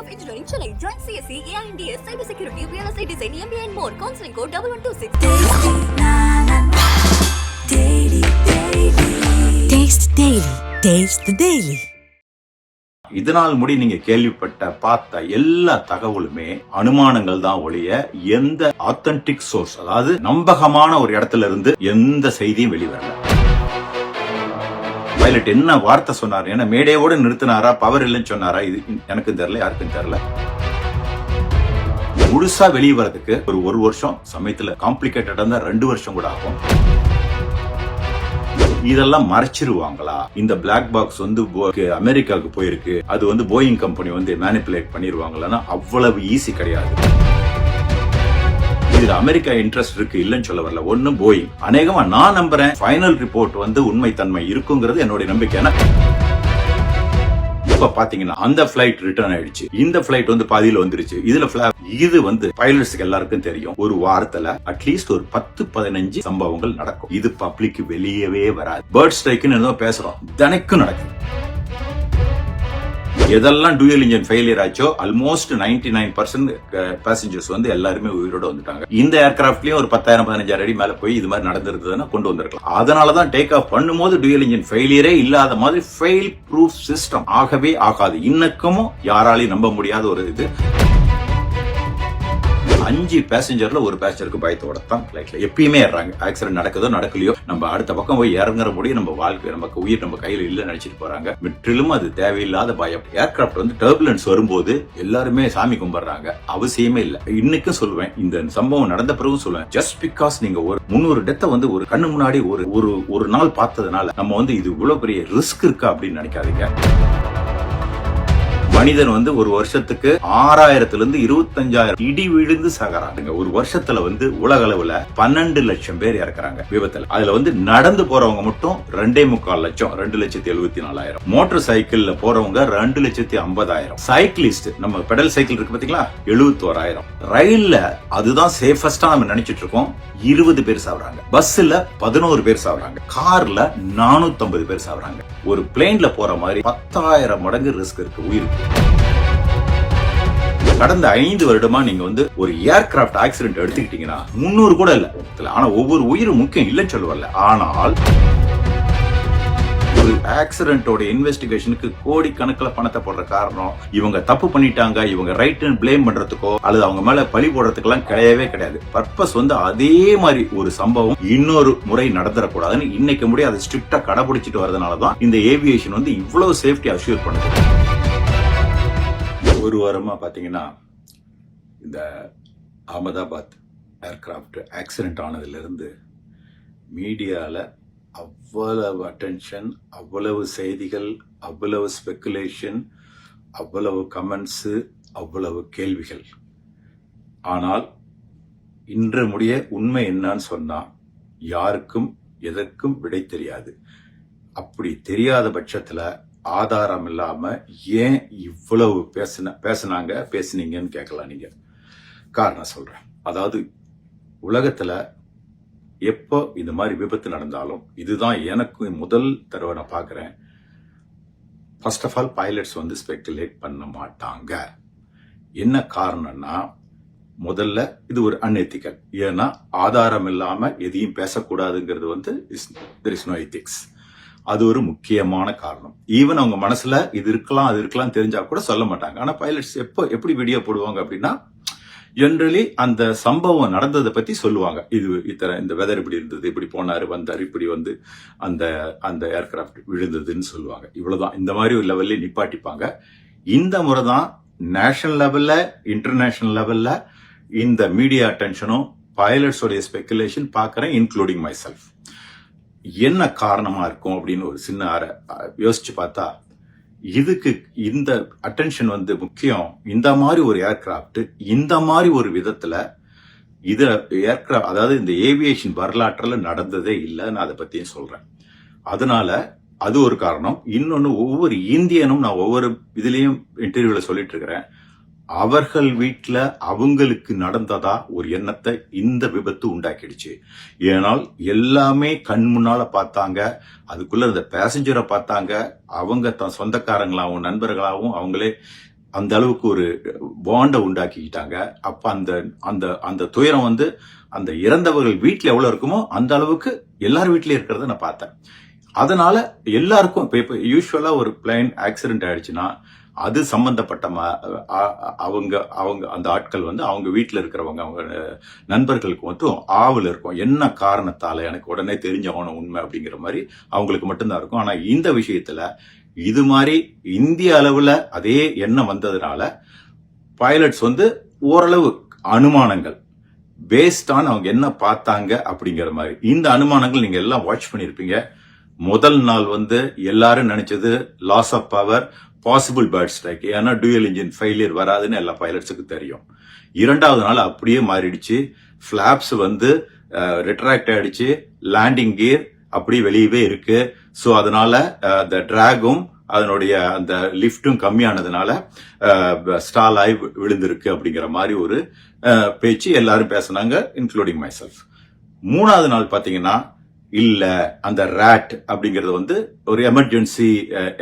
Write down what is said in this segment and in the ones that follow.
of Engineering, Chennai. Join CSE, AINDS, Cybersecurity, Real Estate Design, MBA and more. Counseling code 1126. Taste Daily. Taste the Daily. இதனால் முடி நீங்க கேள்விப்பட்ட பார்த்த எல்லா தகவலுமே அனுமானங்கள் தான் ஒழிய எந்த ஆத்தென்டிக் சோர்ஸ் அதாவது நம்பகமான ஒரு இடத்துல இருந்து எந்த செய்தியும் வெளிவரல பைலட் என்ன வார்த்தை சொன்னார்? ஏன்னா மேடையோட நிறுத்தினாரா? பவர் இல்லைன்னு சொன்னாரா? இது எனக்கு தெரியல யாருக்கும் தெரியல. முழுசா வெளியே வர்றதுக்கு ஒரு ஒரு வருஷம் சமயத்துல காம்ப்ளிகேட்டடா இருந்தால் ரெண்டு வருஷம் கூட ஆகும். இதெல்லாம் மறைச்சிருவாங்களா? இந்த பிளாக் பாக்ஸ் வந்து அமெரிக்காவுக்கு போயிருக்கு. அது வந்து போயிங் கம்பெனி வந்து மேனிப்புலேட் பண்ணிருவாங்களான்னா அவ்வளவு ஈஸி கிடையாது. இதுல அமெரிக்கா இன்ட்ரெஸ்ட் இருக்கு இல்லைன்னு சொல்ல வரல. ஒன்னும் போயிங். அநேகமா நான் நம்புறேன் ஃபைனல் ரிப்போர்ட் வந்து உண்மை தன்மை இருக்குங்கிறது என்னுடைய நம்பிக்கை. ஏன்னா இப்ப பாத்தீங்கன்னா அந்த பிளைட் ரிட்டர்ன் ஆயிடுச்சு. இந்த பிளைட் வந்து பாதியில வந்துருச்சு. இதுல இது வந்து பைலட்ஸ்க்கு எல்லாருக்கும் தெரியும். ஒரு வாரத்துல அட்லீஸ்ட் ஒரு பத்து பதினஞ்சு சம்பவங்கள் நடக்கும். இது பப்ளிக் வெளியவே வராது. பேர்ட் ஸ்ட்ரைக்குன்னு ஏதோ பேசுறோம். தினைக்கும் நடக்குது. எதெல்லாம் டூயல் இன்ஜின் ஃபெயிலியர் ஆச்சோ almost ninety nine percent passengers வந்து எல்லாருமே உயிரோட வந்துட்டாங்க. இந்த ஏர்கிராஃப்ட்லயும் ஒரு பத்தாயிரம் பதினஞ்சாயிரம் அடி மேல போய் இது மாதிரி நடந்திருந்ததுன்னா கொண்டு வந்திருக்கலாம். அதனால தான் டேக் ஆஃப் பண்ணும்போது டூயல் இன்ஜின் ஃபெயிலியரே இல்லாத மாதிரி ஃபெயில் ப்ரூஃப் சிஸ்டம் ஆகவே ஆகாது. இன்னக்கமும் யாராலையும் நம்ப முடியாத ஒரு இது. அஞ்சு பேசஞ்சர்ல ஒரு பேசஞ்சருக்கு பயத்தோட தான் ஃபிளைட்ல எப்பயுமே ஏறாங்க ஆக்சிடென்ட் நடக்குதோ நடக்கலையோ நம்ம அடுத்த பக்கம் போய் இறங்குற முடியும் நம்ம வாழ்க்கை நமக்கு உயிர் நம்ம கையில இல்லை நினைச்சிட்டு போறாங்க. முற்றிலும் அது தேவையில்லாத பயம். ஏர்கிராப்ட் வந்து டர்புலன்ஸ் வரும்போது எல்லாருமே சாமி கும்பிடுறாங்க. அவசியமே இல்லை. இன்னைக்கும் சொல்லுவேன் இந்த சம்பவம் நடந்த பிறகு சொல்லுவேன். ஜஸ்ட் பிகாஸ் நீங்க ஒரு முன்னூறு டெத்தை வந்து ஒரு கண்ணு முன்னாடி ஒரு ஒரு ஒரு நாள் பார்த்ததுனால நம்ம வந்து இது இவ்வளவு பெரிய ரிஸ்க் இருக்கா அப்படின்னு நினைக்காதீங்க. மனிதன் வந்து ஒரு வருஷத்துக்கு ஆறாயிரத்துல இருந்து இருபத்தஞ்சாயிரம் இடி விழுந்து சாகறாங்க ஒரு வருஷத்துல வந்து உலக அளவுல பன்னெண்டு லட்சம் பேர் இறக்குறாங்க விபத்துல. அதுல வந்து நடந்து போறவங்க மட்டும் ரெண்டே முக்கால் லட்சம் ரெண்டு லட்சத்தி எழுபத்தி நாலாயிரம். மோட்டர் சைக்கிள்ல போறவங்க ரெண்டு லட்சத்தி ஐம்பதாயிரம். சைக்கிளிஸ்ட் நம்ம பெடல் சைக்கிள் இருக்கு பாத்தீங்களா? எழுபத்தோராயிரம் ரயில்ல அதுதான் சேஃபஸ்டா நம்ம நினைச்சிட்டு இருக்கோம். இருபது பேர் சாப்பிடுறாங்க பஸ்ல பதினோரு பேர் சாப்பிடுறாங்க கார்ல நானூத்தி பேர் சாப்பிடுறாங்க ஒரு பிளேன்ல போற மாதிரி பத்தாயிரம் மடங்கு ரிஸ்க் இருக்கு உயிருக்கு. கடந்த ஐந்து வருடமா நீங்க வந்து ஒரு ஏர்கிராஃப்ட் ஆக்சிடென்ட் எடுத்துக்கிட்டீங்கன்னா முன்னூறு கூட இல்ல. ஆனா ஒவ்வொரு உயிரும் முக்கியம் இல்லைன்னு சொல்லுவல ஆனால் ஆக்சிடென்ட்டோட இன்வெஸ்டிகேஷனுக்கு கோடி கணக்கில் பணத்தை போடுற காரணம் இவங்க தப்பு பண்ணிட்டாங்க இவங்க ரைட்னு ப்ளேம் பண்றதுக்கோ அல்லது அவங்க மேல பழி போடுறதுக்கெல்லாம் கிடையவே கிடையாது. பர்பஸ் வந்து அதே மாதிரி ஒரு சம்பவம் இன்னொரு முறை நடந்துடக்கூடாதுன்னு இன்னைக்கு முடிய அதை ஸ்ட்ரிக்டா கடைபிடிச்சிட்டு வரதுனால தான் இந்த ஏவியேஷன் வந்து இவ்வளவு சேஃப்டி அஷ்யூர் பண்ணுது. ஒரு வாரமா பாத்தீங்கன்னா இந்த அகமதாபாத் ஏர்கிராஃப்ட் ஆக்சிடென்ட் ஆனதுலேருந்து மீடியாவில் அவ்வளவு அட்டென்ஷன் அவ்வளவு செய்திகள் அவ்வளவு ஸ்பெக்குலேஷன் அவ்வளவு கமெண்ட்ஸு அவ்வளவு கேள்விகள். ஆனால் இன்று முடிய உண்மை என்னன்னு சொன்னால் யாருக்கும் எதற்கும் விடை தெரியாது. அப்படி தெரியாத பட்சத்தில் ஆதாரம் இல்லாமல் ஏன் இவ்வளவு பேசின பேசுனாங்க பேசுனீங்கன்னு கேட்கலாம் நீங்கள் காரணம் சொல்கிறேன் அதாவது உலகத்தில் எப்போ இந்த மாதிரி விபத்து நடந்தாலும் இதுதான் எனக்கு முதல் தடவை நான் பார்க்குறேன். ஃபர்ஸ்ட் ஆஃப் ஆல் பைலட்ஸ் வந்து ஸ்பெக்குலேட் பண்ண மாட்டாங்க. என்ன காரணம்னா முதல்ல இது ஒரு அன்எத்திக்கல் ஏன்னா ஆதாரம் இல்லாமல் எதையும் பேசக்கூடாதுங்கிறது வந்து is there is no ethics அது ஒரு முக்கியமான காரணம். ஈவன் அவங்க மனசுல இது இருக்கலாம் அது இருக்கலாம் தெரிஞ்சா கூட சொல்ல மாட்டாங்க. ஆனா பைலட்ஸ் எப்போ எப்படி வீடியோ போடுவாங்க அப்படின்னா ஜென்ரலி அந்த சம்பவம் நடந்ததை பத்தி சொல்லுவாங்க. இது இத்தனை இந்த வெதர் இப்படி இருந்தது இப்படி போனாரு வந்தாரு இப்படி வந்து அந்த அந்த ஏர்கிராஃப்ட் விழுந்ததுன்னு சொல்லுவாங்க. இவ்வளவுதான். இந்த மாதிரி ஒரு லெவல்ல நிப்பாட்டிப்பாங்க. இந்த முறை தான் நேஷனல் லெவல்ல இன்டர்நேஷனல் லெவல்ல இந்த மீடியா அட்டென்ஷனும் பைலட்ஸோடைய ஸ்பெக்குலேஷன் பார்க்குறேன் இன்க்ளூடிங் மை செல்ஃப் என்ன காரணமாக இருக்கும் அப்படின்னு ஒரு சின்ன அர- யோசிச்சு பார்த்தா இதுக்கு இந்த அட்டென்ஷன் வந்து முக்கியம். இந்த மாதிரி ஒரு ஏர்கிராஃப்ட் இந்த மாதிரி ஒரு விதத்துல இது ஏர்கிராஃப்ட் அதாவது இந்த ஏவியேஷன் வரலாற்றில் நடந்ததே இல்லை நான் அதை பத்தியும் சொல்றேன். அதனால அது ஒரு காரணம். இன்னொன்று ஒவ்வொரு இந்தியனும் நான் ஒவ்வொரு இதுலேயும் இன்டர்வியூல சொல்லிட்டு இருக்கிறேன். அவர்கள் வீட்டில் அவங்களுக்கு நடந்ததா ஒரு எண்ணத்தை இந்த விபத்து உண்டாக்கிடுச்சு. ஏனால் எல்லாமே கண் முன்னால பார்த்தாங்க அதுக்குள்ள அந்த பேசஞ்சரை பார்த்தாங்க அவங்க தன் சொந்தக்காரங்களாகவும் நண்பர்களாகவும் அவங்களே அந்த அளவுக்கு ஒரு பாண்டை உண்டாக்கிக்கிட்டாங்க. அப்போ அந்த அந்த அந்த துயரம் வந்து அந்த இறந்தவர்கள் வீட்டில் எவ்வளோ இருக்குமோ அந்த அளவுக்கு எல்லார் வீட்லேயும் இருக்கிறத நான் பார்த்தேன். அதனால எல்லாருக்கும் இப்போ இப்போ யூஸ்வலாக ஒரு பிளைன் ஆக்சிடென்ட் ஆயிடுச்சுன்னா அது சம்பந்தப்பட்ட அவங்க அவங்க அந்த ஆட்கள் வந்து அவங்க வீட்டில் இருக்கிறவங்க அவங்க நண்பர்களுக்கு மட்டும் ஆவல் இருக்கும். என்ன காரணத்தால்? எனக்கு உடனே தெரிஞ்சவன உண்மை அப்படிங்கிற மாதிரி அவங்களுக்கு மட்டும்தான் இருக்கும். ஆனால் இந்த விஷயத்தில் இது மாதிரி இந்திய அளவில் அதே எண்ணம் வந்ததுனால பைலட்ஸ் வந்து ஓரளவு அனுமானங்கள் பேஸ்ட் ஆன் அவங்க என்ன பார்த்தாங்க அப்படிங்கிற மாதிரி. இந்த அனுமானங்கள் நீங்கள் எல்லாம் வாட்ச் பண்ணியிருப்பீங்க முதல் நாள் வந்து எல்லாரும் நினைச்சது loss of power possible bird strike ஏன்னா டூயல் இன்ஜின் ஃபெயிலியர் வராதுன்னு எல்லா பைலட்ஸுக்கு தெரியும். இரண்டாவது நாள் அப்படியே மாறிடுச்சு. ஃப்ளாப்ஸ் வந்து ரிட்ராக்ட் ஆயிடுச்சு. லேண்டிங் கியர் அப்படியே வெளியவே இருக்கு. ஸோ அதனால அந்த டிராகும் அதனுடைய அந்த லிஃப்ட்டும் கம்மியானதுனால ஸ்டால் ஆகி விழுந்திருக்கு அப்படிங்கிற மாதிரி ஒரு பேச்சு எல்லாரும் பேசினாங்க இன்க்ளூடிங் மை செல்ஃப் மூணாவது நாள் பார்த்தீங்கன்னா இல்லை அந்த ரேட் அப்படிங்கிறது வந்து ஒரு எமர்ஜென்சி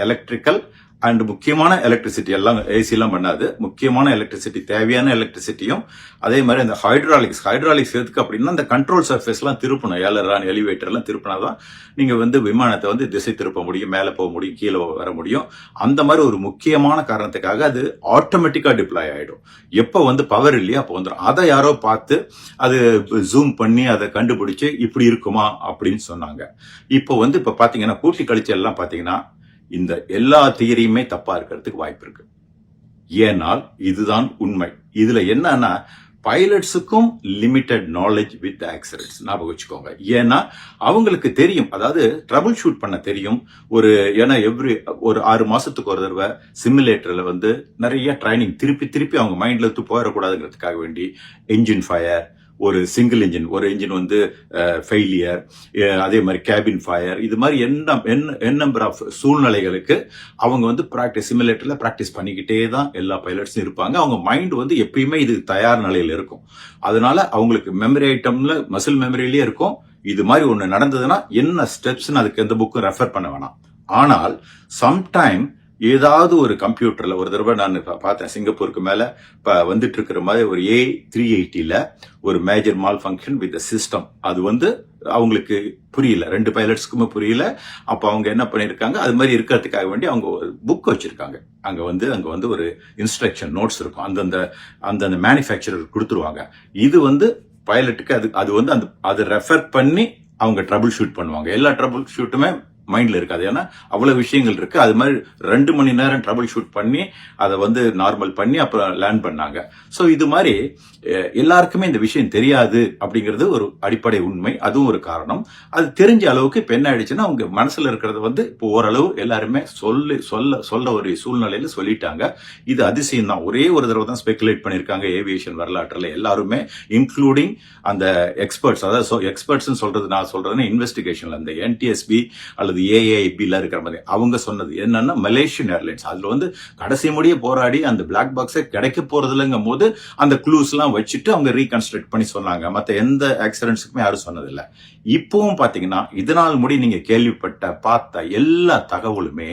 எலக்ட்ரிக்கல் அண்ட் முக்கியமான எலக்ட்ரிசிட்டி எல்லாம் ஏசிலாம் பண்ணாது. முக்கியமான எலக்ட்ரிசிட்டி தேவையான எலக்ட்ரிசிட்டியும் அதே மாதிரி அந்த ஹைட்ராலிக்ஸ் ஹைட்ராலிக்ஸ் எதுக்கு அப்படின்னா அந்த கண்ட்ரோல் சர்ஃபேஸ் எல்லாம் திருப்பணும். ஏலரான் எலிவேட்டர்லாம் திருப்பினா திருப்பினாதான் நீங்கள் வந்து விமானத்தை வந்து திசை திருப்ப முடியும் மேலே போக முடியும் கீழே வர முடியும். அந்த மாதிரி ஒரு முக்கியமான காரணத்துக்காக அது ஆட்டோமேட்டிக்காக டிப்ளாய் ஆகிடும் எப்போ வந்து பவர் இல்லையா அப்போ வந்துடும் அதை யாரோ பார்த்து அது ஜூம் பண்ணி அதை கண்டுபிடிச்சி இப்படி இருக்குமா அப்படின்னு சொன்னாங்க. இப்போ வந்து இப்போ பார்த்தீங்கன்னா கூட்டி கழிச்சு எல்லாம் இந்த எல்லா தியரியுமே தப்பா இருக்கிறதுக்கு வாய்ப்பு இருக்கு. ஏனால் இதுதான் உண்மை. இதுல என்னன்னா பைலட்ஸுக்கும் லிமிட்டெட் நாலேஜ் வித் ஆக்சிடென்ட்ஸ் ஞாபகம் வச்சுக்கோங்க. ஏன்னா அவங்களுக்கு தெரியும். அதாவது ட்ரபுள் ஷூட் பண்ண தெரியும். ஒரு ஏன்னா எவ்ரி ஒரு ஆறு மாசத்துக்கு ஒரு தடவை சிமுலேட்டர்ல வந்து நிறைய ட்ரைனிங் திருப்பி திருப்பி அவங்க மைண்ட்ல இருந்து போயிடக்கூடாதுங்கிறதுக்காக வேண்டி என்ஜின் ஃபயர் ஒரு சிங்கிள் இன்ஜின் ஒரு இன்ஜின் வந்து ஃபெயிலியர் அதே மாதிரி கேபின் ஃபயர் இது மாதிரி என்ன என் நம்பர் ஆஃப் சூழ்நிலைகளுக்கு அவங்க வந்து ப்ராக்டிஸ் சிமிலேட்டரில் ப்ராக்டிஸ் பண்ணிக்கிட்டே தான் எல்லா பைலட்ஸும் இருப்பாங்க. அவங்க மைண்ட் வந்து எப்பயுமே இது தயார் நிலையில் இருக்கும். அதனால அவங்களுக்கு மெமரி ஐட்டம்ல மசில் மெமரியிலேயே இருக்கும். இது மாதிரி ஒன்று நடந்ததுன்னா என்ன ஸ்டெப்ஸ்னு அதுக்கு எந்த புக்கும் ரெஃபர் பண்ண வேணாம். ஆனால் சம்டைம் ஏதாவது ஒரு கம்ப்யூட்டர்ல ஒரு தடவை நான் பார்த்தேன் சிங்கப்பூருக்கு மேல இப்போ வந்துட்டு இருக்கிற மாதிரி ஒரு ஏ த்ரீ எயிட்டில ஒரு major malfunction with system அது வந்து அவங்களுக்கு புரியல. ரெண்டு பைலட்ஸ்க்குமே புரியல. அப்போ அவங்க என்ன பண்ணியிருக்காங்க? அது மாதிரி இருக்கிறதுக்காக வேண்டி அவங்க ஒரு புக் வச்சிருக்காங்க. அங்கே வந்து அங்கே வந்து ஒரு இன்ஸ்ட்ரக்ஷன் நோட்ஸ் இருக்கும். அந்தந்த அந்தந்த மேனுஃபேக்சரர் கொடுத்துருவாங்க. இது வந்து பைலட்டுக்கு அது அது வந்து அந்த அதை ரெஃபர் பண்ணி அவங்க ட்ரபிள் ஷூட் பண்ணுவாங்க. எல்லா ட்ரபிள் ஷூட்டுமே மைண்டில் இருக்காது. ஏன்னா அவ்வளோ விஷயங்கள் இருக்குது அது மாதிரி ரெண்டு மணி நேரம் ட்ரபிள் ஷூட் பண்ணி அதை வந்து நார்மல் பண்ணி அப்புறம் லேர்ன் பண்ணாங்க. ஸோ இது மாதிரி எல்லாருக்குமே இந்த விஷயம் தெரியாது அப்படிங்கிறது ஒரு அடிப்படை உண்மை. அதுவும் ஒரு காரணம். அது தெரிஞ்ச அளவுக்கு இப்போ என்ன ஆயிடுச்சுன்னா அவங்க மனசில் இருக்கிறது வந்து இப்போ ஓரளவு எல்லாருமே சொல்லி சொல்ல சொல்ல ஒரு சூழ்நிலையில சொல்லிட்டாங்க. இது அதிசயம் தான். ஒரே ஒரு தடவை தான் ஸ்பெகுலேட் பண்ணியிருக்காங்க. ஏவியேஷன் வரலாற்றில் எல்லாருமே இன்க்ளூடிங் அந்த எக்ஸ்பர்ட்ஸ் அதாவது எக்ஸ்பர்ட்ஸ்ன்னு சொல்றது நான் சொல்றதுன்னா இன்வெஸ்டிகேஷன்ல அந்த என்டிஎஸ்பி அல்லது ஏஏஐபில இருக்கிற மாதிரி. அவங்க சொன்னது. என்னன்னா மலேசியன் ஏர்லைன்ஸ் அதுல வந்து கடைசி முடிய போராடி அந்த பிளாக் பாக்ஸே கிடைக்க போறது இல்லைங்கும் போது அந்த க்ளூஸ் எல்லாம் வச்சுட்டு அவங்க ரீகன்ஸ்ட்ரக்ட் பண்ணி சொன்னாங்க. மத்த எந்த ஆக்சிடென்ட்ஸுக்குமே யாரும் சொன்னதில்லை. இப்பவும் பாத்தீங்கன்னா இதனால் முடி நீங்க கேள்விப்பட்ட பார்த்த எல்லா தகவலுமே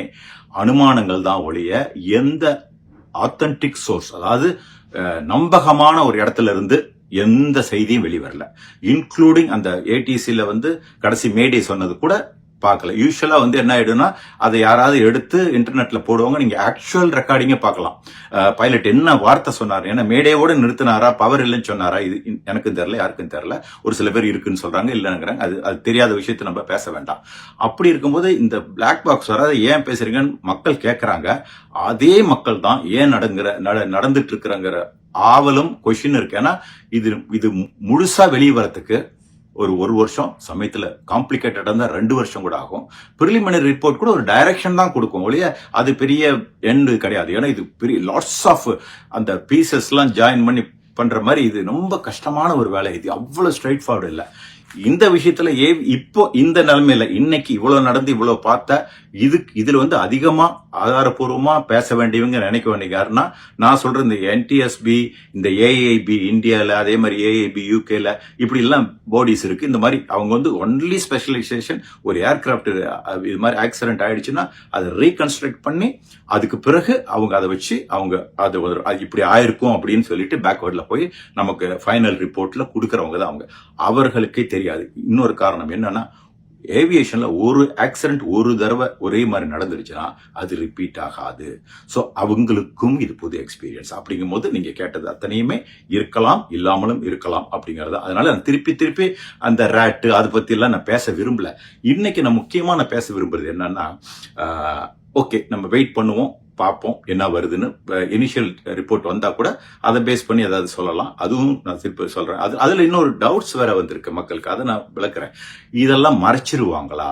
அனுமானங்கள் தான் ஒழிய எந்த ஆத்தன்டிக் சோர்ஸ் அதாவது நம்பகமான ஒரு இடத்துல இருந்து எந்த செய்தியும் வெளிவரல. இன்க்ளூடிங் அந்த ஏடிசியில் வந்து கடைசி மேடே சொன்னது கூட பார்க்கல. யூஸ்வலாக வந்து என்ன ஆயிடும்னா அதை யாராவது எடுத்து இன்டர்நெட்ல போடுவாங்க நீங்க ஆக்சுவல் ரெக்கார்டிங்கே பார்க்கலாம். பைலட் என்ன வார்த்தை சொன்னார்? ஏன்னா மேடையோடு நிறுத்தினாரா? பவர் இல்லைன்னு சொன்னாரா? இது எனக்கும் தெரியல யாருக்கும் தெரியல. ஒரு சில பேர் இருக்குன்னு சொல்றாங்க இல்லைங்கிறாங்க அது அது தெரியாத விஷயத்தை நம்ம பேச வேண்டாம். அப்படி இருக்கும்போது இந்த பிளாக் பாக்ஸ் வராத ஏன் பேசுறீங்கன்னு மக்கள் கேட்குறாங்க அதே மக்கள் தான் ஏன் நடங்குற நட- நடந்துட்டு இருக்கிறங்கிற ஆவலும் கொஷின் இருக்கு. ஏன்னா இது இது முழுசா வெளியே வரத்துக்கு ஒரு ஒரு வருஷம் சமயத்தில் காம்ப்ளிகேட்டடாக இருந்தால் ரெண்டு வருஷம் கூட ஆகும். ப்ரிலிமினரி ரிப்போர்ட் கூட ஒரு டைரக்ஷன் தான் கொடுக்கும் ஒழிய அது பெரிய எண்டு கிடையாது. ஏன்னா இது பெரிய லாட்ஸ் ஆஃப் அந்த பீசஸ்லாம் ஜாயின் பண்ணி பண்ணுற மாதிரி இது ரொம்ப கஷ்டமான ஒரு வேலை. இது அவ்வளோ ஸ்ட்ரைட் ஃபார்வர்டு இல்லை. இந்த விஷயத்துல ஏ இப்போ இந்த நிலைமையில இன்னைக்கு இவ்வளவு நடந்து இவ்வளவு பார்த்தா இது இதுல வந்து அதிகமா ஆதாரபூர்வமா பேச வேண்டியவங்க நினைக்க வேண்டிய யாருன்னா நான் சொல்ற இந்த என்டிஎஸ்பி இந்த ஏஐபி இந்தியால அதே மாதிரி ஏஐபி யூகேல இப்படி எல்லாம் பாடிஸ் இருக்கு. இந்த மாதிரி அவங்க வந்து ஒன்லி ஸ்பெஷலைசேஷன் ஒரு ஏர்கிராஃப்ட் இது மாதிரி ஆக்சிடென்ட் ஆயிடுச்சுன்னா அதை ரீகன்ஸ்ட்ரக்ட் பண்ணி அதுக்கு பிறகு அவங்க அதை வச்சு அவங்க அது இப்படி ஆயிருக்கும் அப்படின்னு சொல்லிட்டு பேக்வேர்டில் போய் நமக்கு ஃபைனல் ரிப்போர்ட்ல கொடுக்குறவங்க தான் அவங்க. அவர்களுக்கே தெரியும். தெரியாது. இன்னொரு காரணம் என்னன்னா ஏவியேஷன்ல ஒரு ஆக்சிடென்ட் ஒரு தடவை ஒரே மாதிரி நடந்துருச்சுன்னா அது ரிப்பீட் ஆகாது. ஸோ அவங்களுக்கும் இது புது எக்ஸ்பீரியன்ஸ் அப்படிங்கும் போது நீங்க கேட்டது அத்தனையுமே இருக்கலாம் இல்லாமலும் இருக்கலாம் அப்படிங்கிறது. அதனால நான் திருப்பி திருப்பி அந்த ரேட்டு அதை பத்தி எல்லாம் நான் பேச விரும்பல. இன்னைக்கு நான் முக்கியமா நான் பேச விரும்புறது என்னன்னா ஓகே நம்ம வெயிட் பண்ணுவோம். பார்ப்போம் என்ன வருதுன்னு. இனிஷியல் ரிப்போர்ட் வந்தா கூட அதை பேஸ் பண்ணி ஏதாவது சொல்லலாம். அதுவும் நான் திருப்பி சொல்றேன். அது அதுல இன்னொரு டவுட்ஸ் வேற வந்திருக்கு மக்களுக்கு. அதை நான் விளக்குறேன். இதெல்லாம் மறைச்சிருவாங்களா?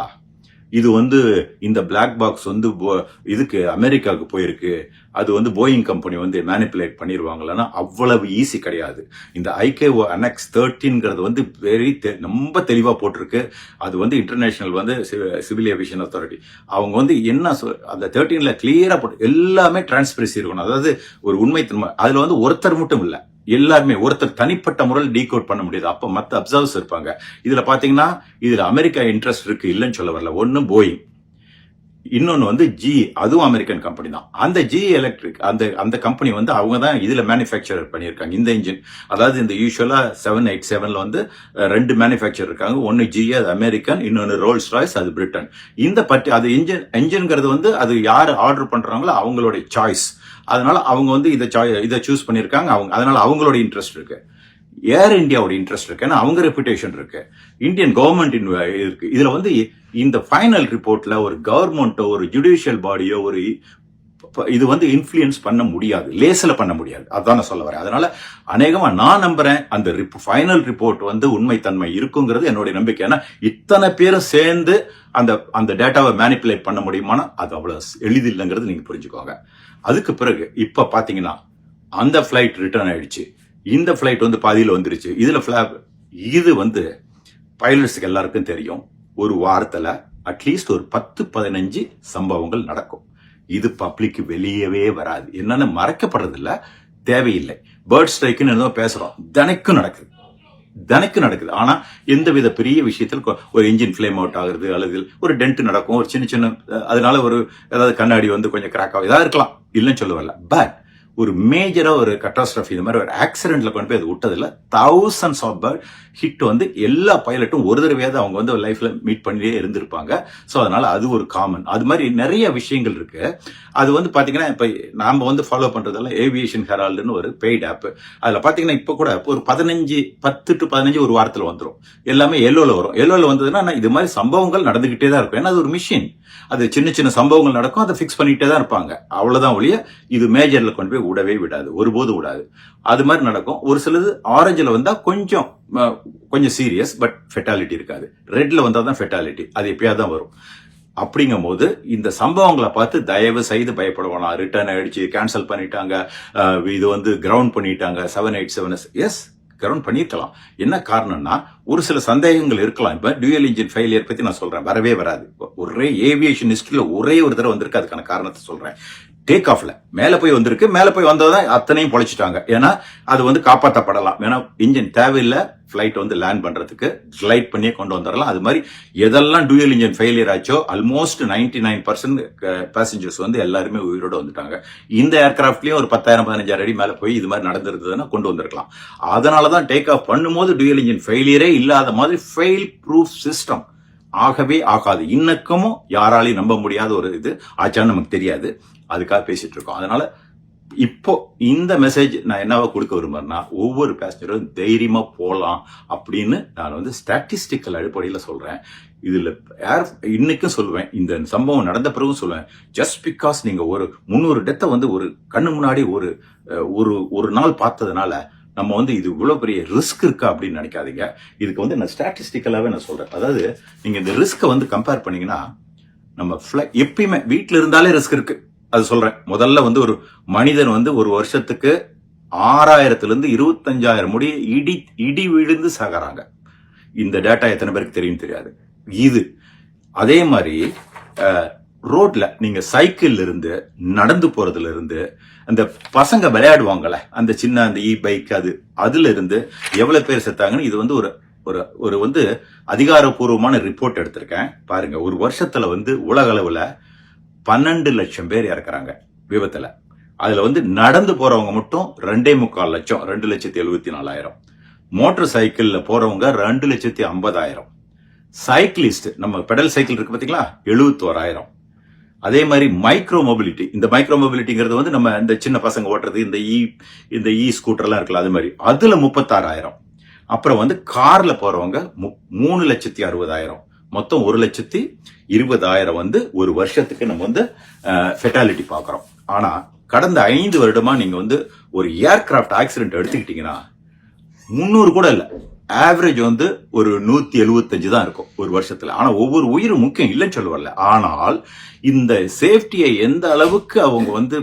இது வந்து இந்த பிளாக் பாக்ஸ் வந்து போ- இதுக்கு அமெரிக்காவுக்கு போயிருக்கு. அது வந்து போயிங் கம்பெனி வந்து மேனிப்புலேட் பண்ணிடுவாங்களான்னா அவ்வளவு ஈஸி கிடையாது. இந்த ஐகேஓ அனெக்ஸ் தேர்ட்டின்ங்கிறது வந்து வெரி ரொம்ப தெளிவாக போட்டிருக்கு. அது வந்து இன்டர்நேஷனல் வந்து சிவில் ஏவியேஷன் அத்தாரிட்டி அவங்க வந்து என்ன சொல் அந்த தேர்ட்டீனில் கிளியராக போட்டு எல்லாமே டிரான்ஸ்பரன்சி இருக்கணும். அதாவது ஒரு உண்மை தன்மை அதில் வந்து ஒருத்தர் மட்டும் இல்லை. எல்லாருமே ஒருத்தர் தனிப்பட்ட முறையில் டீகோட் பண்ண முடியாது. அப்போ மற்ற அப்சர்வர்ஸ் இருப்பாங்க. இதில் பார்த்தீங்கன்னா இதில் அமெரிக்கா இன்ட்ரெஸ்ட் இருக்கு இல்லைன்னு சொல்ல வரல. ஒன்று போயிங் இன்னொன்று வந்து ஜி அதுவும் அமெரிக்கன் கம்பெனி தான். அந்த ஜி எலக்ட்ரிக் அந்த அந்த கம்பெனி வந்து அவங்க தான் இதில் மேனுஃபேக்சர் பண்ணியிருக்காங்க. இந்த இன்ஜின் அதாவது இந்த யூஸ்வலாக செவன் எயிட் செவனில் வந்து ரெண்டு மேனுஃபேக்சர் இருக்காங்க. ஒன்று ஜி அது அமெரிக்கன் இன்னொன்று ரோல்ஸ் ராய்ஸ் அது பிரிட்டன் இந்த பற்றி அது இன்ஜின் இன்ஜின்ங்கிறது வந்து அது யார் ஆர்டர் பண்ணுறாங்களோ அவங்களுடைய சாய்ஸ் அதனால் அவங்க வந்து இதை சாய் இதை சூஸ் பண்ணியிருக்காங்க. அவங்க அதனால் அவங்களோட இன்ட்ரெஸ்ட் இருக்குது ஏர் இந்தியாவோட இன்ட்ரெஸ்ட் இருக்கு. ஏன்னா அவங்க ரெப்புடேஷன் இருக்கு. இந்தியன் கவர்மெண்ட் இருக்கு. இதுல வந்து இந்த ஃபைனல் ரிப்போர்ட்ல ஒரு கவர்மெண்ட்டோ ஒரு ஜுடிஷியல் பாடியோ ஒரு இது வந்து இன்ஃப்ளூயன்ஸ் பண்ண முடியாது. லேசில் பண்ண முடியாது. அதான் நான் சொல்ல வரேன். அதனால அநேகமாக நான் நம்புறேன். அந்த ரிப் ஃபைனல் ரிப்போர்ட் வந்து உண்மைத்தன்மை இருக்குங்கிறது என்னுடைய நம்பிக்கை. ஏன்னா இத்தனை பேரும் சேர்ந்து அந்த அந்த டேட்டாவை மேனிப்புலேட் பண்ண முடியுமானா அது அவ்வளோ எளிதில்லைங்கிறது நீங்கள் புரிஞ்சுக்கோங்க. அதுக்கு பிறகு இப்போ பார்த்தீங்கன்னா அந்த ஃப்ளைட் ரிட்டர்ன் ஆயிடுச்சு. இந்த ஃப்ளைட் வந்து பாதியில் வந்துருச்சு. இதில் ஃப்ளாப் இது வந்து பைலட்ஸுக்கு எல்லாருக்கும் தெரியும். ஒரு வாரத்தில் அட்லீஸ்ட் ஒரு பத்து பதினஞ்சு சம்பவங்கள் நடக்கும். இது பப்ளிக் வெளியவே வராது. என்னன்னு மறைக்கப்படுறதில்ல. தேவையில்லை. பேர்ட் ஸ்ட்ரைக்குன்னு ஏதோ பேசுகிறோம் தினைக்கும் நடக்குது. தினைக்கும் நடக்குது. ஆனால் எந்த வித பெரிய விஷயத்தில் ஒரு இன்ஜின் ஃப்ளேம் அவுட் ஆகுறது அல்லது ஒரு டென்ட் நடக்கும். ஒரு சின்ன சின்ன அதனால ஒரு ஏதாவது கண்ணாடி வந்து கொஞ்சம் கிராக் ஆகும். இதாக இருக்கலாம். இல்லைன்னு சொல்ல வரல பட் ஒரு மேஜராக ஒரு கட்டாஸ்ட்ரஃபி இந்த மாதிரி ஒரு ஆக்சிடென்ட்டில் கொண்டு போய் அது விட்டதில்ல தௌசண்ட்ஸ் ஆஃப் பேர்ட் ஹிட் வந்து எல்லா பைலட்டும் ஒரு தடவையாவது அவங்க வந்து லைஃப்பில் மீட் பண்ணியே இருந்திருப்பாங்க. ஸோ அதனால் அது ஒரு காமன் அது மாதிரி நிறைய விஷயங்கள் இருக்குது அது வந்து பார்த்தீங்கன்னா இப்போ நாம் வந்து ஃபாலோ பண்ணுறதெல்லாம் ஏவியேஷன் ஹெரால்டுன்னு ஒரு பெய்ட் ஆப் அதில் பார்த்தீங்கன்னா இப்போ கூட ஒரு பதினஞ்சு பத்து டு பதினஞ்சு ஒரு வாரத்தில் வந்துடும் எல்லாமே எல்லோவில் வரும். எல்லோவில் வந்ததுன்னா நான் இது மாதிரி சம்பவங்கள் நடந்துக்கிட்டே தான் இருக்கும். ஏன்னா அது ஒரு மிஷின் அது சின்ன சின்ன சம்பவங்கள் நடக்கும் அதை ஃபிக்ஸ் பண்ணிகிட்டே தான் இருப்பாங்க. அவ்வளோதான் ஒழிய இது மேஜரில் கொண்டு போய் விடவே விடாது. ஒருபோது விடாது. அது மாதிரி நடக்கும். ஒரு சிலது ஆரஞ்சில் வந்தால் கொஞ்சம் கொஞ்சம் சீரியஸ் பட் ஃபெட்டாலிட்டி இருக்காது. ரெட்டில் வந்தால் தான் ஃபெட்டாலிட்டி அது எப்பயாவது தான் வரும். அப்படிங்கும்போது இந்த சம்பவங்களை பார்த்து தயவு செய்து பயப்படுவானா ரிட்டர்ன் ஆயிடுச்சு கேன்சல் பண்ணிட்டாங்க. இது வந்து கிரவுண்ட் பண்ணிட்டாங்க. Seven eight seven S ground பண்ணியிருக்கலாம். என்ன காரணம்னா ஒரு சில சந்தேகங்கள் இருக்கலாம். இப்போ டியூயல் இன்ஜின் ஃபெயிலியர் பற்றி நான் சொல்கிறேன் வரவே வராது. ஒரே ஏவியேஷன் ஹிஸ்டரியில ஒரே ஒரு தடவை வந்திருக்கு. அதுக்கான காரணத்தை சொல்கிறேன் டேக் ஆஃப்ல மேல போய் வந்திருக்கு. மேல போய் வந்ததான் அத்தனையும் பொழைச்சிட்டாங்க. ஏன்னா அது வந்து காப்பாற்றப்படலாம் ஏன்னா இன்ஜின் தேவையில்லை. ஃபிளைட் வந்து லேண்ட் பண்றதுக்கு. ஸ்லைட் பண்ணியே கொண்டு வந்துடலாம். அது மாதிரி எதெல்லாம் டூயல் இன்ஜின் ஃபெயிலியர் ஆச்சோ almost ninety nine percent passengers வந்து எல்லாருமே உயிரோடு வந்துட்டாங்க. இந்த ஏர்கிராஃப்ட்லயும் ஒரு பத்தாயிரம் பதினஞ்சாயிரம் அடி மேல போய் இது மாதிரி நடந்திருந்ததுன்னா கொண்டு வந்திருக்கலாம். அதனால தான் டேக் ஆஃப் பண்ணும்போது டூயல் இன்ஜின் ஃபெயிலியரே இல்லாத மாதிரி ஃபெயில் ப்ரூஃப் சிஸ்டம் ஆகவே ஆகாது. இன்னக்கமும் யாராலையும் நம்ப முடியாத ஒரு இது ஆச்சான்னு நமக்கு தெரியாது. அதுக்காக பேசிட்டு இருக்கோம். அதனால இப்போ இந்த மெசேஜ் நான் என்னவா கொடுக்க விரும்புறேன்னா ஒவ்வொரு பேசஞ்சரும் தைரியமா போகலாம் அப்படின்னு நான் வந்து ஸ்டாட்டிஸ்டிக்கல் அடிப்படையில் சொல்றேன். இதுல ஏர் இன்னைக்கும் சொல்லுவேன். இந்த சம்பவம் நடந்த பிறகும் சொல்லுவேன். ஜஸ்ட் பிகாஸ் நீங்க ஒரு முந்நூறு டெத்தை வந்து ஒரு கண்ணு முன்னாடி ஒரு ஒரு ஒரு நாள் பார்த்ததுனால நம்ம வந்து இது இவ்வளோ பெரிய ரிஸ்க் இருக்கா அப்படின்னு நினைக்காதீங்க. இதுக்கு வந்து நான் ஸ்டாட்டிஸ்டிக்கலாகவே நான் சொல்கிறேன் அதாவது நீங்கள் இந்த ரிஸ்க்கை வந்து கம்பேர் பண்ணிங்கன்னா நம்ம ஃப்ளை எப்பயுமே வீட்டில் இருந்தாலே ரிஸ்க் இருக்குது அது சொல்றேன். முதல்ல வந்து ஒரு மனிதன் வந்து ஒரு வருஷத்துக்கு ஆறாயிரத்திலிருந்து இருபத்தஞ்சாயிரம் முடி இடி இடி விழுந்து சாகிறாங்க. இந்த டேட்டா எத்தனை பேருக்கு தெரியும் தெரியாது. இது அதே மாதிரி ரோட்ல நீங்க சைக்கிள் இருந்து நடந்து போறதுல இருந்து அந்த பசங்க விளையாடுவாங்கல்ல அந்த சின்ன அந்த இ பைக் அது அதுல இருந்து எவ்வளவு பேர் செத்தாங்கன்னு இது வந்து ஒரு ஒரு ஒரு வந்து அதிகாரப்பூர்வமான ரிப்போர்ட் எடுத்திருக்கேன். பாருங்க ஒரு வருஷத்துல வந்து உலக அளவுல பன்னெண்டு லட்சம் பேர் இறக்குறாங்க விபத்தில். அதில் வந்து நடந்து போகிறவங்க மட்டும் ரெண்டே முக்கால் லட்சம் ரெண்டு லட்சத்தி எழுபத்தி நாலாயிரம். மோட்டர் சைக்கிளில் போகிறவங்க ரெண்டு லட்சத்தி ஐம்பதாயிரம். சைக்கிளிஸ்ட் நம்ம பெடல் சைக்கிள் இருக்கு பார்த்தீங்களா எழுபத்தோராயிரம் அதே மாதிரி மைக்ரோ மொபிலிட்டி இந்த மைக்ரோ மொபிலிட்டிங்கிறது வந்து நம்ம இந்த சின்ன பசங்க ஓட்டுறது இந்த இ இந்த e இ ஸ்கூட்டர்லாம் இருக்குல்ல அது மாதிரி. அதில் முப்பத்தாறாயிரம். அப்புறம் வந்து காரில் போகிறவங்க மு- மூணு லட்சத்தி அறுபதாயிரம். மொத்தம் ஒரு லட்சத்தி இருபதாயிரம் வந்து ஒரு வருஷத்துக்கு நம்ம வந்து ஃபெட்டாலிட்டி பார்க்குறோம். ஆனால் கடந்த ஐந்து வருடமாக நீங்கள் வந்து ஒரு ஏர்கிராஃப்ட் ஆக்சிடென்ட் எடுத்துக்கிட்டீங்கன்னா முந்நூறு கூட இல்லை. ஆவரேஜ் வந்து ஒரு நூற்றி எழுபத்தஞ்சு தான் இருக்கும் ஒரு வருஷத்தில். ஆனால் ஒவ்வொரு உயிரும் முக்கியம் இல்லைன்னு சொல்ல வரல. ஆனால் இந்த சேஃப்டியை எந்த அளவுக்கு அவங்க வந்து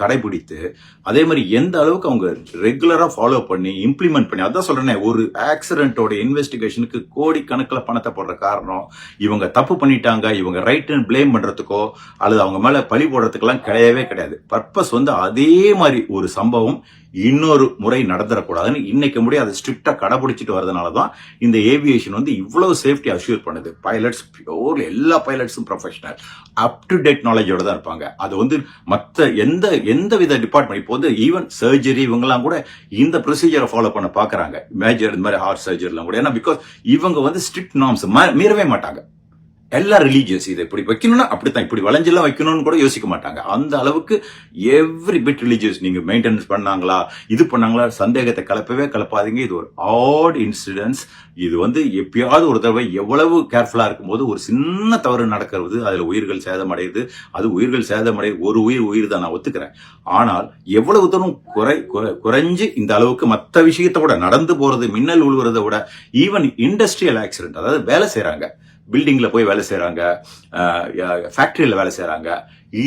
கடைபிடித்து அதே மாதிரி எந்த அளவுக்கு அவங்க ரெகுலராக ஃபாலோ பண்ணி இம்ப்ளிமெண்ட் பண்ணி அதான் சொல்கிறேனே ஒரு ஆக்சிடென்ட்டோட இன்வெஸ்டிகேஷனுக்கு கோடி கணக்கில் பணத்தை போடுற காரணம் இவங்க தப்பு பண்ணிட்டாங்க இவங்க ரைட்னு ப்ளேம் பண்ணுறதுக்கோ அல்லது அவங்க மேலே பழி போடுறதுக்கெல்லாம் கிடையவே கிடையாது. பர்பஸ் வந்து அதே மாதிரி ஒரு சம்பவம் இன்னொரு முறை நடந்துடக்கூடாதுன்னு இன்னைக்கு முடிய அதை ஸ்ட்ரிக்டாக கடைபிடிச்சிட்டு வரதுனால தான் இந்த ஏவியேஷன் வந்து இவ்வளவு சேஃப்டி அஷ்யூர் பண்ணுது. பைலட்ஸ் பியூர் எல்லா பைலட்ஸும் ப்ரொஃபஷனல் அப் டு டேட் நாலேஜோட தான் இருப்பாங்க. அது வந்து மற்ற எந்த எந்த வித டிபார்ட்மெண்ட் இப்போ வந்து ஈவன் சர்ஜரி இவங்கெல்லாம் கூட இந்த ப்ரொசீஜரை ஃபாலோ பண்ண பார்க்குறாங்க மேஜர் இந்த மாதிரி ஹார்ட் சர்ஜரிலாம் கூட. ஏன்னா பிகாஸ் இவங்க வந்து ஸ்ட்ரிக்ட் நார்ம்ஸ் மீறவே மாட்டாங்க. எல்லா ரிலீஜியஸ் இதை இப்படி வைக்கணும்னா அப்படித்தான். இப்படி வளைஞ்செல்லாம் வைக்கணும்னு கூட யோசிக்க மாட்டாங்க. அந்த அளவுக்கு எவ்ரி பிட் ரிலீஜியஸ் நீங்க மெயின்டெனன்ஸ் பண்ணாங்களா இது பண்ணாங்களா சந்தேகத்தை கலப்பவே கலப்பாதீங்க. இது ஒரு ஆட் இன்சிடென்ட்ஸ் இது வந்து எப்பயாவது ஒரு தடவை எவ்வளவு கேர்ஃபுல்லா இருக்கும்போது ஒரு சின்ன தவறு நடக்கிறது அதுல உயிர்கள் சேதமடையுது. அது உயிர்கள் சேதமடைய ஒரு உயிர் உயிர் தான் நான் ஒத்துக்கிறேன். ஆனால் எவ்வளவு தூரம் குறை குறைஞ்சு இந்த அளவுக்கு மற்ற விஷயத்தை விட நடந்து போறது மின்னல் உழுவுறதை விட ஈவன் இண்டஸ்ட்ரியல் ஆக்சிடென்ட் அதாவது வேலை செய்யறாங்க பில்டிங்கில் போய் வேலை செய்கிறாங்க ஃபேக்ட்ரியில் வேலை செய்கிறாங்க